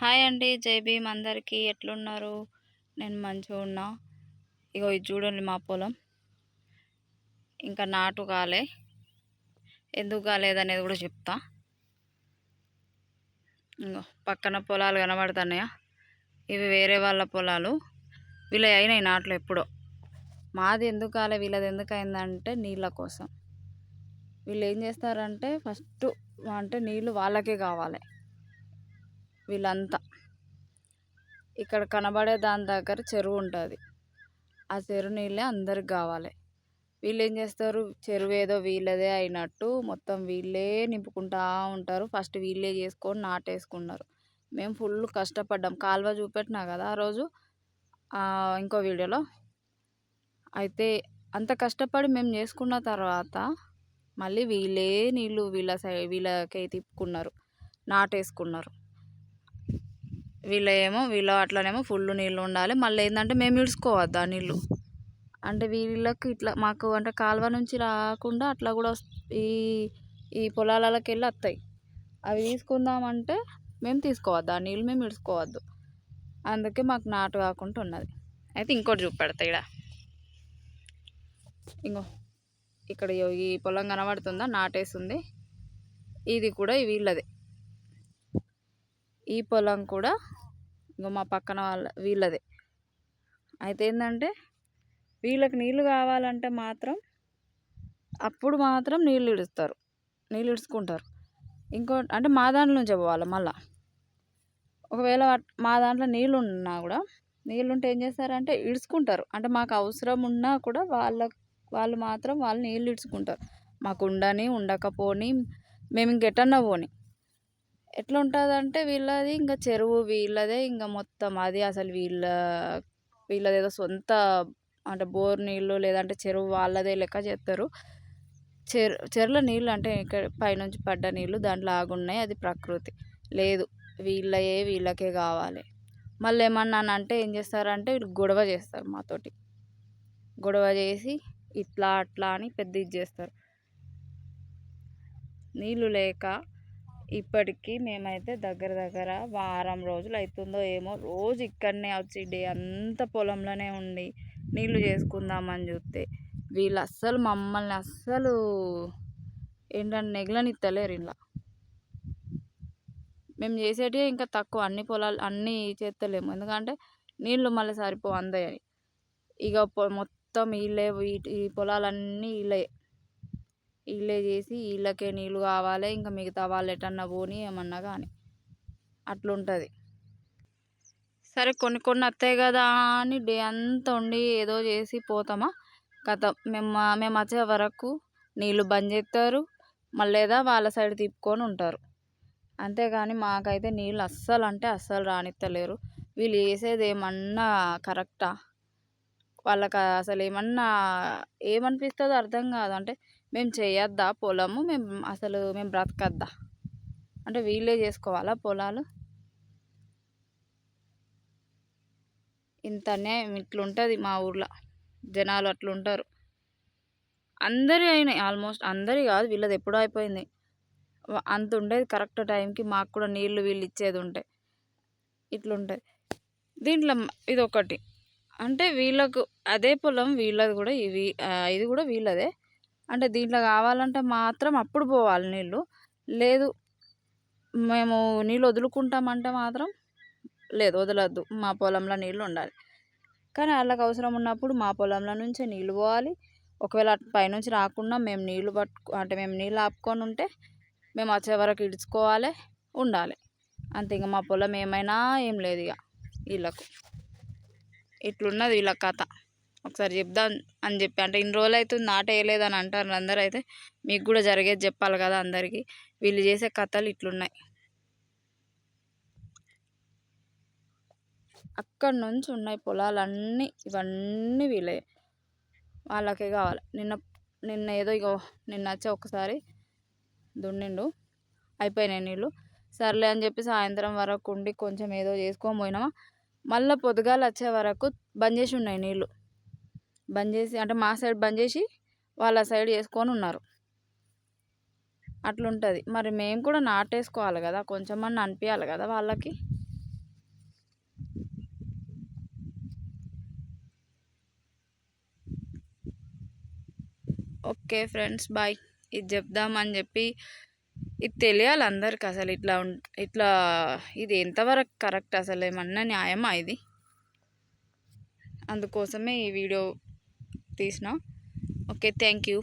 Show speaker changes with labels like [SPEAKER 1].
[SPEAKER 1] Hi అండి. జై భీమ్ అందరికీ ఎట్లున్నారు? నేను మంచిగా ఉన్నా. ఇగో ఇది చూడండి మా పొలం. ఇంకా నాటు కాలే. ఎందుకు కాలేదనేది కూడా చెప్తా. ఇంకో పక్కన పొలాలు కనబడుతున్నాయా? ఇవి వేరే వాళ్ళ పొలాలు. వీళ్ళ అయినాయి నాట్లు ఎప్పుడో. మాది ఎందుకు కాలే? వీళ్ళది ఎందుకు అయిందంటే నీళ్ళ కోసం. వీళ్ళు ఏం చేస్తారంటే ఫస్ట్ అంటే నీళ్ళు వాళ్ళకే కావాలి. వీళ్ళంతా. ఇక్కడ కనబడే దాని దగ్గర చెరువు ఉంటుంది. ఆ చెరువు నీళ్ళే అందరికి కావాలి. వీళ్ళు ఏం చేస్తారు? చెరువు ఏదో వీళ్ళదే అయినట్టు మొత్తం వీళ్ళే నింపుకుంటా ఉంటారు. ఫస్ట్ వీళ్ళే చేసుకొని నాటేసుకున్నారు. మేము ఫుల్ కష్టపడ్డాం. కాలువ చూపెట్టినా కదా ఆ రోజు? ఇంకో వీడియోలో. అయితే అంత కష్టపడి మేము చేసుకున్న తర్వాత మళ్ళీ వీళ్ళే నీళ్ళు వీళ్ళ సై వీళ్ళకే తిప్పుకున్నారు. నాటేసుకున్నారు. వీళ్ళ ఏమో వీళ్ళ అట్లనేమో ఫుల్ నీళ్ళు ఉండాలి. మళ్ళీ ఏంటంటే మేము ఇడుచుకోవద్దు ఆ నీళ్ళు? అంటే వీళ్ళకి ఇట్లా మాకు అంటే కాలువ నుంచి రాకుండా అట్లా కూడా ఈ ఈ పొలాలకి వెళ్ళి వస్తాయి. అవి తీసుకుందామంటే మేము తీసుకోవద్దు ఆ నీళ్ళు మేము ఇడుచుకోవద్దు. అందుకే మాకు నాటు కాకుండా ఉన్నది. అయితే ఇంకోటి చూపెడతా ఇక్కడ ఇంకో ఇక్కడ ఈ పొలం కనబడుతుందా? నాటేస్తుంది ఇది కూడా వీళ్ళదే. ఈ పొలం కూడా ఇంకా మా పక్కన వాళ్ళ వీళ్ళదే. అయితే ఏంటంటే వీళ్ళకి నీళ్ళు కావాలంటే మాత్రం అప్పుడు మాత్రం నీళ్ళు ఇడుస్తారు. నీళ్ళు ఇడుచుకుంటారు. ఇంకో అంటే మా దాంట్లో నుంచి పోవాలి మళ్ళా? ఒకవేళ మా దాంట్లో నీళ్ళు ఉన్నా కూడా నీళ్ళు ఉంటే ఏం చేస్తారంటే ఇడుచుకుంటారు. అంటే మాకు అవసరం ఉన్నా కూడా వాళ్ళ వాళ్ళు మాత్రం వాళ్ళు నీళ్ళు ఇడుచుకుంటారు. మాకు ఉండని ఉండకపోని మేము ఇంకెటన్నా పోని. ఎట్లా ఉంటుంది అంటే వీళ్ళది ఇంకా చెరువు వీళ్ళదే ఇంకా మొత్తం. అది అసలు వీళ్ళ వీళ్ళదేదో సొంత అంటే బోర్ నీళ్ళు లేదంటే చెరువు వాళ్ళదే లెక్క చేస్తారు చెరు చెరువుల నీళ్ళు అంటే ఇక్కడ పైనుంచి పడ్డ నీళ్ళు దాంట్లో ఆగున్నాయి. అది ప్రకృతి. లేదు వీళ్ళయే వీళ్ళకే కావాలి. మళ్ళీ ఏమన్నా అంటే ఏం చేస్తారంటే వీళ్ళు గొడవ చేస్తారు మాతోటి. గొడవ చేసి ఇట్లా అట్లా అని పెద్ద ఇది చేస్తారు. నీళ్ళు లేక ఇప్పటికీ మేమైతే దగ్గర దగ్గర వారం రోజులు అవుతుందో ఏమో రోజు ఇక్కడనే వచ్చి డే అంతా పొలంలోనే ఉండి నీళ్ళు చేసుకుందామని చూస్తే వీళ్ళు అస్సలు మమ్మల్ని అస్సలు ఏంటంటే నెగలనిత్తలేరు ఇలా. మేము చేసేటివి ఇంకా తక్కువ అన్ని పొలాలు అన్నీ చేస్తలేము ఎందుకంటే నీళ్ళు మళ్ళీ సరిపో అందయని ఇక మొత్తం వీళ్ళే ఈ పొలాలన్నీ వీళ్ళే వీళ్ళే చేసి వీళ్ళకే నీళ్ళు కావాలి ఇంకా మిగతా వాళ్ళు ఎటన్నా పోని ఏమన్నా కానీ అట్లుంటుంది. సరే కొన్ని కొన్ని వస్తాయి కదా అని డే అంతా ఉండి ఏదో చేసి పోతామా? కథ. మేము మేము వచ్చే వరకు నీళ్ళు బంద్ చేస్తారు మళ్ళీ లేదా వాళ్ళ సైడ్ తిప్పుకొని ఉంటారు. అంతేగాని మాకైతే నీళ్ళు అస్సలు అంటే అస్సలు రానిత్తలేరు. వీళ్ళు చేసేది ఏమన్నా కరెక్టా? వాళ్ళకి అసలు ఏమన్నా ఏమనిపిస్తుందో అర్థం కాదు. అంటే మేము చేయొద్దా పొలము? మేము అసలు మేము బ్రతకద్దా? అంటే వీళ్ళే చేసుకోవాలా పొలాలు? ఇంత అన్యాయం ఇట్లుంటుంది మా ఊర్లో. జనాలు అట్లుంటారు. అందరి అయినాయి ఆల్మోస్ట్ అందరి కాదు వీళ్ళది ఎప్పుడో అయిపోయింది. అంత ఉండేది కరెక్ట్ టైంకి మాకు కూడా నీళ్ళు వీళ్ళు ఇచ్చేది ఉంటాయి ఇట్లుంటుంది. దీంట్లో ఇది ఒకటి అంటే వీళ్ళకు అదే పొలం వీళ్ళది కూడా ఇవి ఇది కూడా వీళ్ళదే. అంటే దీంట్లో కావాలంటే మాత్రం అప్పుడు పోవాలి నీళ్ళు. లేదు మేము నీళ్ళు వదులుకుంటామంటే మాత్రం లేదు వదలద్దు. మా పొలంలో నీళ్ళు ఉండాలి. కానీ వాళ్ళకి అవసరం ఉన్నప్పుడు మా పొలంలో నుంచే నీళ్ళు పోవాలి. ఒకవేళ పైనుంచి రాకుండా మేము నీళ్ళు పట్టు అంటే మేము నీళ్ళు ఆపుకొని ఉంటే మేము వచ్చే వరకు ఇడుచుకోవాలి ఉండాలి. అంతే ఇంకా మా పొలం ఏమైనా ఏం లేదు ఇక. వీళ్ళకు. ఇట్లున్నది వీళ్ళ కథ. ఒకసారి చెప్దాం అని చెప్పి. అంటే ఇన్ని రోజులు అవుతుంది నాట అని అంటారు అందరూ అయితే మీకు కూడా జరిగేది చెప్పాలి కదా అందరికీ. వీళ్ళు చేసే కథలు ఇట్లున్నాయి. అక్కడ నుంచి ఉన్నాయి పొలాలన్నీ. ఇవన్నీ వీళ్ళే. వాళ్ళకే కావాలి. నిన్న నిన్న ఏదో ఇగో నిన్న వచ్చే ఒకసారి దున్నిండు. అయిపోయినాయి నీళ్ళు. సర్లే అని చెప్పి సాయంత్రం వరకు ఉండి కొంచెం ఏదో చేసుకొని పోయినామా. మళ్ళీ పొద్దుగాలు వచ్చే వరకు బంద్ చేసి ఉన్నాయి నీళ్ళు. బంద్ చేసి అంటే మా సైడ్ బంద్ చేసి వాళ్ళ సైడ్ చేసుకొని ఉన్నారు. అట్లుంటుంది. మరి మేము కూడా నాటేసుకోవాలి కదా కొంచెం అన్న అనిపించాలి కదా వాళ్ళకి? Okay friends bye. ఇది చెప్దామని చెప్పి ఇది తెలియాలి అందరికి అసలు ఇట్లా ఇట్లా ఇది ఎంతవరకు కరెక్ట్ అసలు ఏమన్నా న్యాయమా ఇది? అందుకోసమే ఈ video తీసిన ఓకే థ్యాంక్ యూ